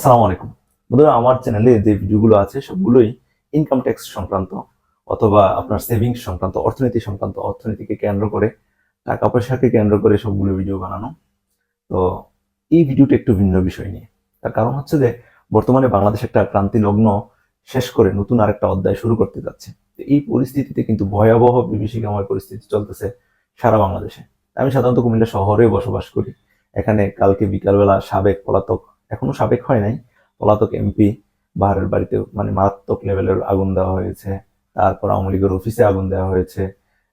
আসসালামু আলাইকুম। বন্ধুরা, আমার চ্যানেলে যে ভিডিওগুলো আছে, সবগুলোই ইনকাম ট্যাক্স সংক্রান্ত অথবা আপনার সেভিংস সংক্রান্ত, অর্থনীতি সংক্রান্ত, অর্থনীতিকে কেন্দ্র করে, টাকা পয়সাকে কেন্দ্র করে সবগুলো ভিডিও বানানো। তো এই ভিডিওটা একটু ভিন্ন বিষয় নিয়ে। তার কারণ হচ্ছে যে, বর্তমানে বাংলাদেশ একটা ক্রান্তি লগ্ন শেষ করে নতুন আরেকটা অধ্যায় শুরু করতে যাচ্ছে। এই পরিস্থিতিতে কিন্তু ভয়াবহ, বিভীষিকাময় পরিস্থিতি চলতেছে সারা বাংলাদেশে। আমি সাধারণত কুমিল্লা শহরে বসবাস করি। এখানে কালকে বিকালবেলা সাবেক পলাতক এখনও সাবেক হয় নাই। পলাতক এমপি বাহারের বাড়িতে মানে মারাত্মক লেভেলের আগুন দেওয়া হয়েছে। তারপর আওয়ামী লীগের অফিসে আগুন দেওয়া হয়েছে।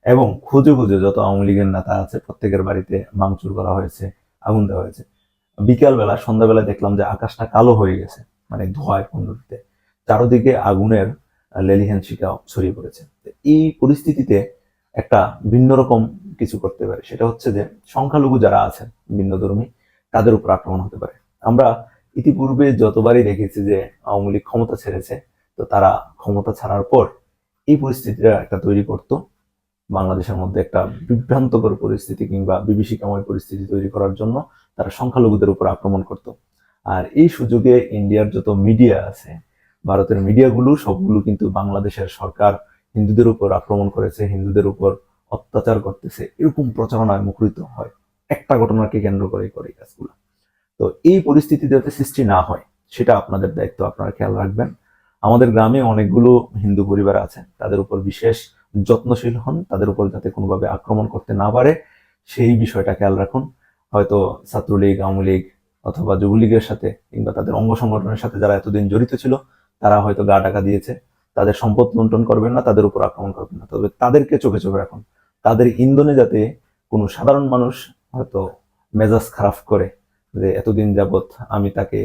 এবং খুঁজে খুঁজে যত আওয়ামী লীগের নেতা আছে, প্রত্যেকের বাড়িতে ভাঙচুর করা হয়েছে, আগুন দেওয়া হয়েছে। বিকালবেলা সন্ধ্যাবেলা দেখলাম যে আকাশটা কালো হয়ে গেছে মানে ধোঁয়ায় পূর্ণরূপে চারদিকে আগুনের লেলিহান শিকা ছড়িয়ে পড়েছে। এই পরিস্থিতিতে একটা ভিন্ন রকম কিছু করতে পারে। সেটা হচ্ছে যে সংখ্যালঘু যারা আছেন ভিন্নধর্মী তাদের উপর আক্রমণ হতে পারে। আমরা ইতিপূর্বে যতবারই দেখেছি যে আওয়ামী লীগ ক্ষমতা ছেড়েছে, তো তারা ক্ষমতা ছাড়ার পর এই পরিস্থিতিটা একটা তৈরি করত। বাংলাদেশের মধ্যে একটা বিভ্রান্তকর পরিস্থিতি কিংবা বিভীষিকাময় পরিস্থিতি তৈরি করার জন্য তারা সংখ্যালঘুদের উপর আক্রমণ করত। আর এই সুযোগে ইন্ডিয়ার যত মিডিয়া আছে, ভারতের মিডিয়াগুলো, সবগুলো কিন্তু বাংলাদেশের সরকার হিন্দুদের উপর আক্রমণ করেছে, হিন্দুদের উপর অত্যাচার করতেছে। এরকম প্রচারণায় মুখরিত হয়। একটা ঘটনাকে কেন্দ্র করে করে কাজগুলো। তো এই পরিস্থিতি যাতে সৃষ্টি না হয়, সেটা আপনাদের দায়িত্ব আপনারা খেয়াল রাখবেন। আমাদের গ্রামে অনেকগুলো হিন্দু পরিবার আছে তাদের উপর বিশেষ যত্নশীল হন, তাদের উপর যাতে কোনোভাবে আক্রমণ করতে না পারে, সেই বিষয়টা খেয়াল রাখুন। হয়তো ছাত্রলীগ আওয়ামী লীগ অথবা যুবলীগের সাথে কিংবা তাদের অঙ্গ সংগঠনের সাথে যারা এতদিন জড়িত ছিল, তারা হয়তো গা টাকা দিয়েছে। তাদের সম্পদ লুণ্ঠন করবেন না, তাদের উপর আক্রমণ করবেন না। তবে তাদেরকে চোখে চোখে রাখুন। তাদের ইন্ধনে যাতে কোনো সাধারণ মানুষ হয়তো মেজাজ খারাপ করে যে এতদিন যাবত আমি তাকে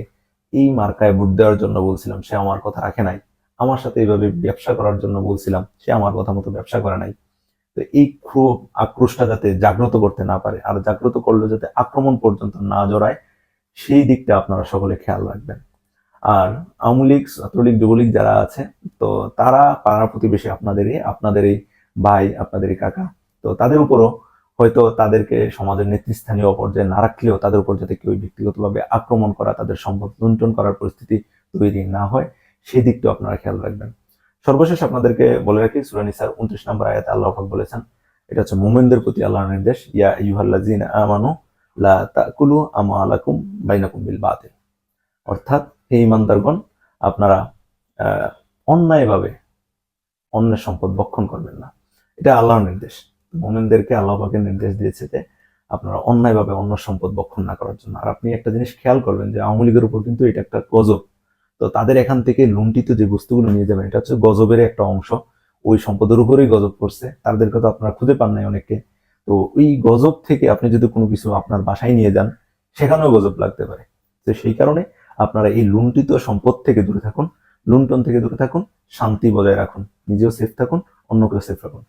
এই মার্কায় ভোট দেওয়ার জন্য বলছিলাম, সে আমার কথা রাখে নাই। আমার সাথে এইভাবে ব্যবসা করার জন্য বলছিলাম, সে আমার কথা মতো ব্যবসা করে নাই। তো এই ক্ষোভ আক্রোশটা যাতে জাগ্রত করতে না পারে, আর জাগ্রত করলে যাতে আক্রমণ পর্যন্ত না জড়ায়, সেই দিকটা আপনারা সকলে খেয়াল রাখবেন। আর আওয়ামী লীগ, ছাত্রলীগ, যুবলীগ যারা আছে, তো তারা পাড়া প্রতিবেশী আপনাদেরই আপনাদেরই ভাই, আপনাদেরই কাকা, তো তাদের উপরও হয়তো তাদেরকে সমাজের নেতৃস্থানীয় পর্যায়ে না রাখলেও তাদের উপর যাতে কেউ ব্যক্তিগতভাবে আক্রমণ করা, তাদের সম্পদ লুণ্ঠন করার পরিস্থিতি তৈরি না হয়, সেই দিকটাও আপনারা খেয়াল রাখবেন। সর্বশেষ আপনাদেরকে বলে রাখি সুরানিসার উনত্রিশ নম্বর আয়াতে আল্লাহ বলেছেন, এটা হচ্ছে মোমেনদের প্রতি আল্লাহর নির্দেশ, ইয়া ইউহাল্লাজিন আমানু লা তাকুলু আমালাকুম বাইনাকুম বিল বাতিল। অর্থাৎ, হে ইমানদারগণ, আপনারা অন্যায়ভাবে অন্যের সম্পদ বক্ষণ করবেন না। এটা আল্লাহর নির্দেশ। মোমেনদেরকে আল্লাহ পাকের নির্দেশ দিয়েছে যে আপনারা অন্যায়ভাবে অন্য সম্পদ বক্ষণ না করার জন্য। আর আপনি একটা জিনিস খেয়াল করবেন যে আওয়ামী লীগের উপর কিন্তু এটা একটা গজব। তো তাদের এখান থেকে লুণ্ঠিত যে বস্তুগুলো নিয়ে যাবেন, এটা হচ্ছে গজবের একটা অংশ। ওই সম্পদের উপরেই গজব করছে। তাদেরকে তো আপনারা খুঁজে পান নাই অনেককে তো ওই গজব থেকে আপনি যদি কোনো কিছু আপনার বাসায় নিয়ে যান, সেখানেও গজব লাগতে পারে। তো সেই কারণে আপনারা এই লুণ্ঠিত সম্পদ থেকে দূরে থাকুন, লুণ্ঠন থেকে দূরে থাকুন, শান্তি বজায় রাখুন। নিজেও সেফ থাকুন, অন্যকেও সেফ রাখুন।